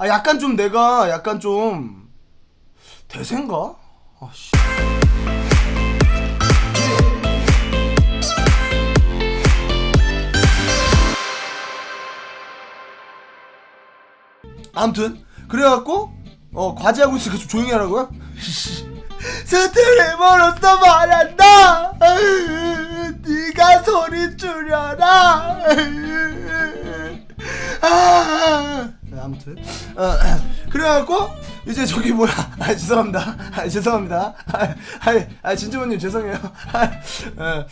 아 약간 좀 내가 약간 좀 대세인가? 아씨. 아무튼 그래갖고 어 과제하고 있으니까 좀 조용히 하라고요? 멀었어 말한다 네가 소리 줄여라 아, 아무튼. 어, 그래갖고 이제 저기 뭐야. 아 죄송합니다. 아 죄송합니다. 아, 아, 아 진주부님 죄송해요. 아, 어.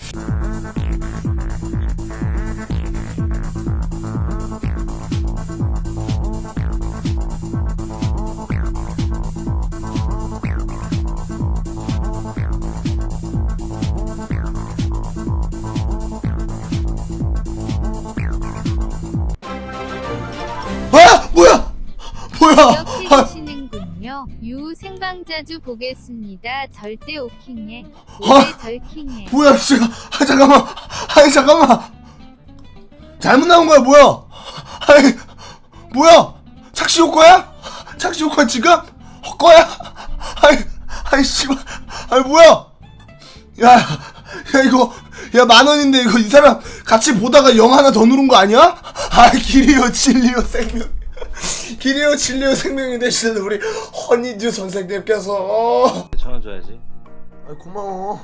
유 생방 자주 보겠습니다. 절대 오킹해. 아. 절킹해. 뭐야 씨가 아 잠깐만. 아니 잠깐만. 잘못 나온 거야 뭐야? 아니 뭐야? 착시 효과야? 착시 효과 지금? 헛 거야? 아니 아니 씨발. 아니 뭐야? 야 야 이거 야 만 원인데 이거 이 사람 같이 보다가 영 하나 더 누른 거 아니야? 아 길이요 진리요 생명 길이요 진리요 생명이 되시는 우리 허니듀 선생님께서 천원 줘야지. 아 고마워.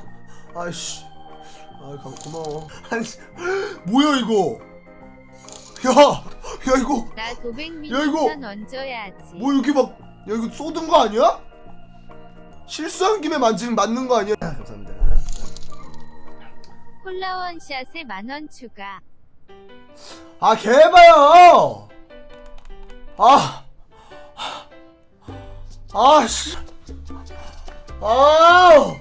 아이씨. 아 고- 고마워. 아니 뭐야 이거? 야, 야 이거 나 도백 야, 이거- 미니언 얹어야지. 뭐 이렇게 막, 야 이거 쏟은 거 아니야? 실수한 김에 만지는 맞는 거 아니야? 감사합니다. 콜라 원샷에 만원 추가. 아 개봐요. 아, 아 씨, 아.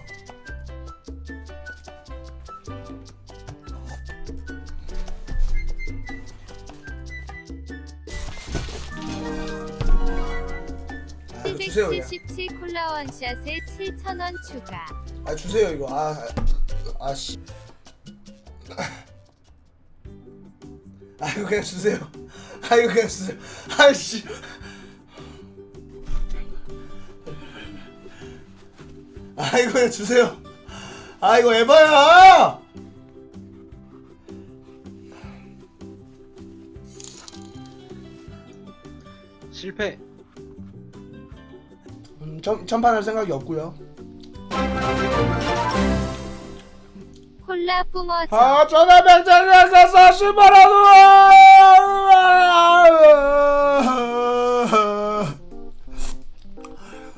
아, 주세요, 그냥. 777 콜라 원 샷에 7천원 추가. 아 주세요 이거 아 아씨 아 이거 그냥 주세요 아 이거 그냥 주세요 아씨. 아 이거 그냥 주세요. 아 이거 에바야! 실패. 음, 천, 천판할 생각이 없고요 콜라 뿜어져. 아 전화백장에서 사십만원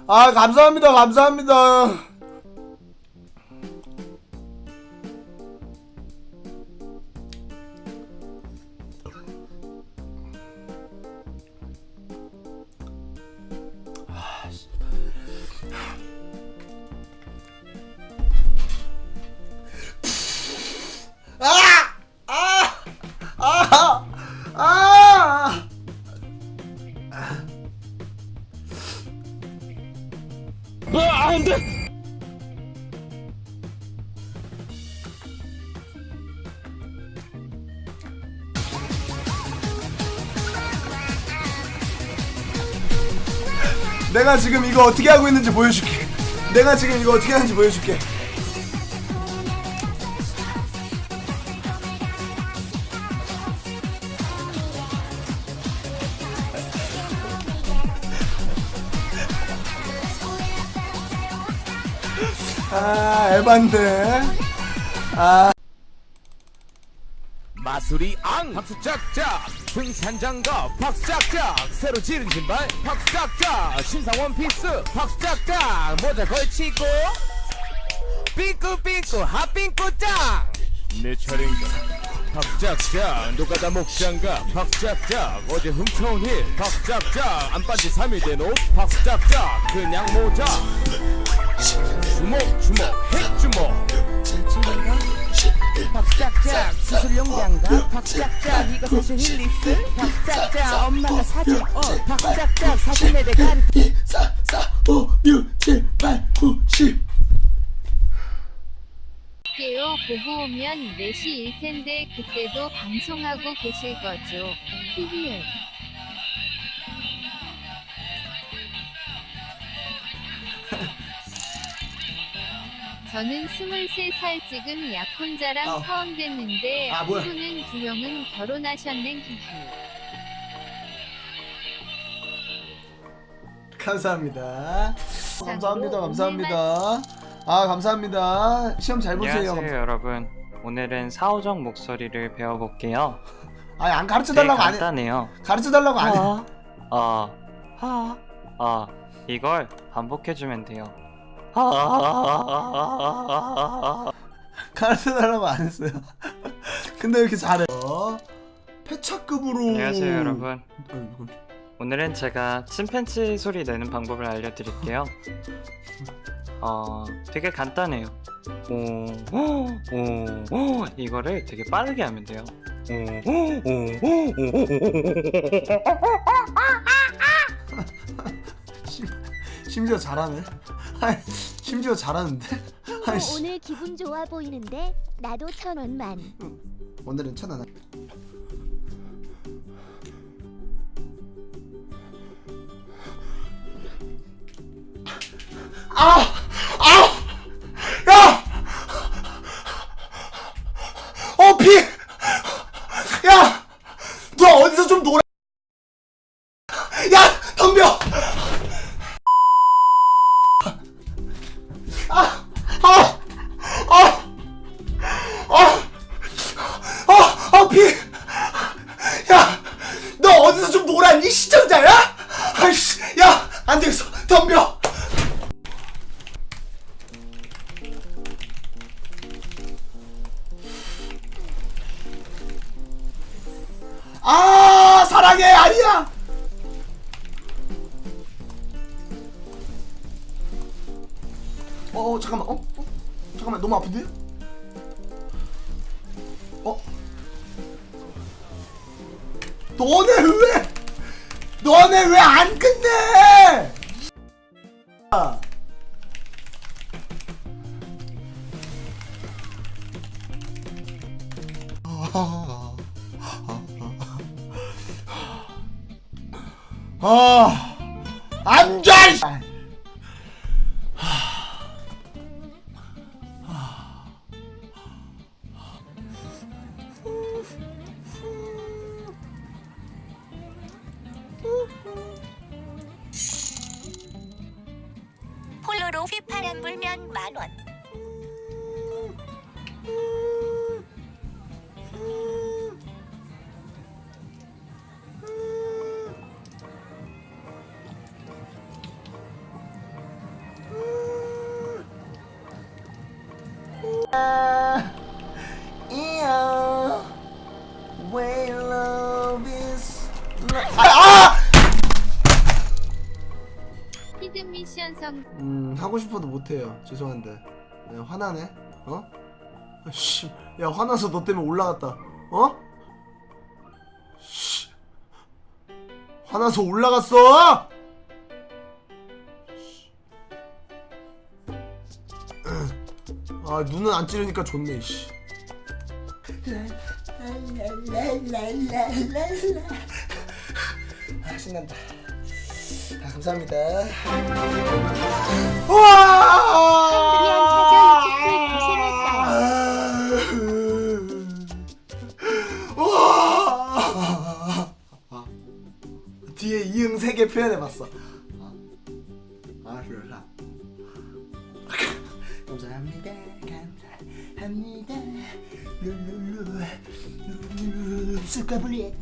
아 감사합니다 감사합니다 아, 안 돼! 내가 지금 이거 어떻게 하고 있는지 보여줄게. 내가 지금 이거 어떻게 하는지 보여줄게. 아, 에반데. 아. 마술이 앙! 박수 짝짝! 등산 장갑! 박수 짝짝! 새로 지른 신발! 박수 짝짝! 신상 원 피스! 박수 짝짝! 모자 걸치고! 삐꾸삐꾸! 핫빙꾸 짱 내 차례인가? 박수 짝짝! 노가다 목장갑 박수 짝짝! 어제 훔쳐온 힐 박수 짝짝! 안 빤지 3일 된옷 박수 짝짝! 그냥 모자 주먹 주먹 핵주먹 박짝짝 수술용 장갑 박짝짝 이거 사실 힐리스 박짝짝 엄마가 사준 옷 박짝짝 사진에 대가리 2, 4, 4, 5, 6, 7, 8, 9, 10. 게요 보고 오면 4시일 텐데 그때도 방송하고 계실 거죠. 히히히. 저는 23살 찍은 약혼자랑 아. 처음 됐는데 아, 뭐야. 친구는 두 명은 결혼하셨네 기기. 감사합니다. 감사합니다. 감사합니다. 아 감사합니다. 시험 잘 보세요. 안녕하세요 여러분 오늘은 사오정 목소리를 배워볼게요 아니 안 가르쳐 되게 달라고 안 해. 간단해요 가르쳐 달라고 안 해. 아, 아, 아 이걸 반복해주면 돼요 아, 가르쳐 달라고 안 했어요. 근데 왜 이렇게 잘해? 어? 폐차급으로. 안녕하세요 여러분 어, 오늘은 제가 침팬지 소리 내는 방법을 알려드릴게요 어 되게 간단해요 오, 오, 오, 오, 이거를 되게 빠르게 하면 돼요 오, 오, 오, 오, 오, 오, 오. 심, 심지어 잘하네. 아니, 심지어 잘하는데? 아니, 씨. 오늘 기분 좋아 보이는데 나도 천 원만. 오늘은 천 원. 아! 아! 야! 어, 피! 좀 놀았니? 시청자야? 아이씨! 야! 안 되겠어! 덤벼! 아! 사랑해! 아니야! 어, 어 잠깐만 어? 어? 잠깐만 너무 아픈데요? 어? 너네 왜? 너네 왜 안 끝내? 아. 아, 앉아! 불면 만 원. 히든 미션 성 음 하고 싶어도 못해요. 죄송한데 야, 화나네. 어? 아, 씨, 야 화나서 너 때문에 올라갔다. 어? 씨, 화나서 올라갔어. 아 눈은 안 찌르니까 좋네. 씨. 아 신난다. 아, 감사합니다. 와! 와! 뒤에 이응 세 개 표현해봤어. 아, 좋다. 감사합니다. 감사합니다. 룰루루 룰루루 스카블릿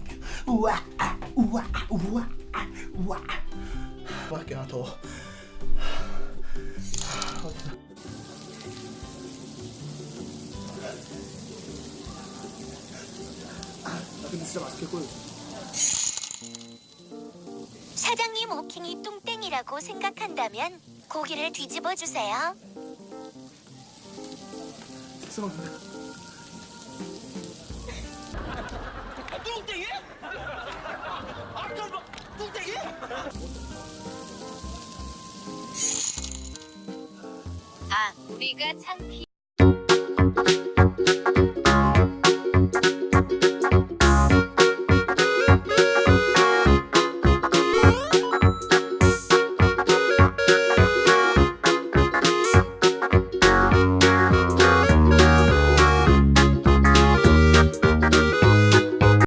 우와 아, 우와 아, 우와 아, 우와 뭐 할게 하나 더 아, 근데 진짜 구워 사장님 오킹이 뚱땡이라고 생각한다면 고기를 뒤집어 주세요. 죄송합니다 아 우리가 창피